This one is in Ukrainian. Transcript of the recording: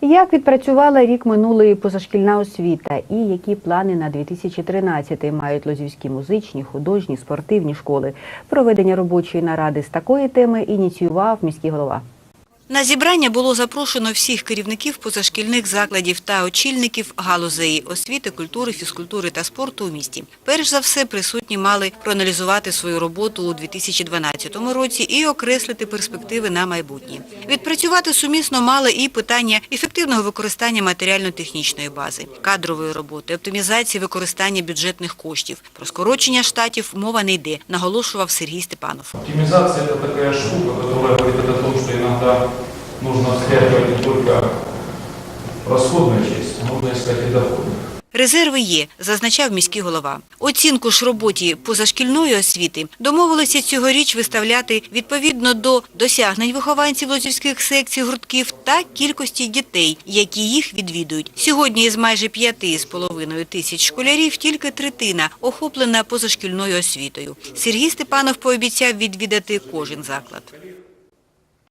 Як відпрацювала рік минулої позашкільна освіта і які плани на 2013 мають лозівські музичні, художні, спортивні школи? Проведення робочої наради з такої теми ініціював міський голова. На зібрання було запрошено всіх керівників позашкільних закладів та очільників галузей освіти, культури, фізкультури та спорту у місті. Перш за все, присутні мали проаналізувати свою роботу у 2012 році і окреслити перспективи на майбутнє. Відпрацювати сумісно мали і питання ефективного використання матеріально-технічної бази, кадрової роботи, оптимізації використання бюджетних коштів. Про скорочення штатів мова не йде, наголошував Сергій Степанов. Оптимизация – это такая штука, которая говорит о том, что иногда нужно встряхивать не только расходную часть, нужно искать и доходы. Резерви є, зазначав міський голова. Оцінку ж роботі позашкільної освіти домовилися цьогоріч виставляти відповідно до досягнень вихованців лозівських секцій гуртків та кількості дітей, які їх відвідують. Сьогодні із майже п'яти з половиною тисяч школярів тільки третина охоплена позашкільною освітою. Сергій Степанов пообіцяв відвідати кожен заклад.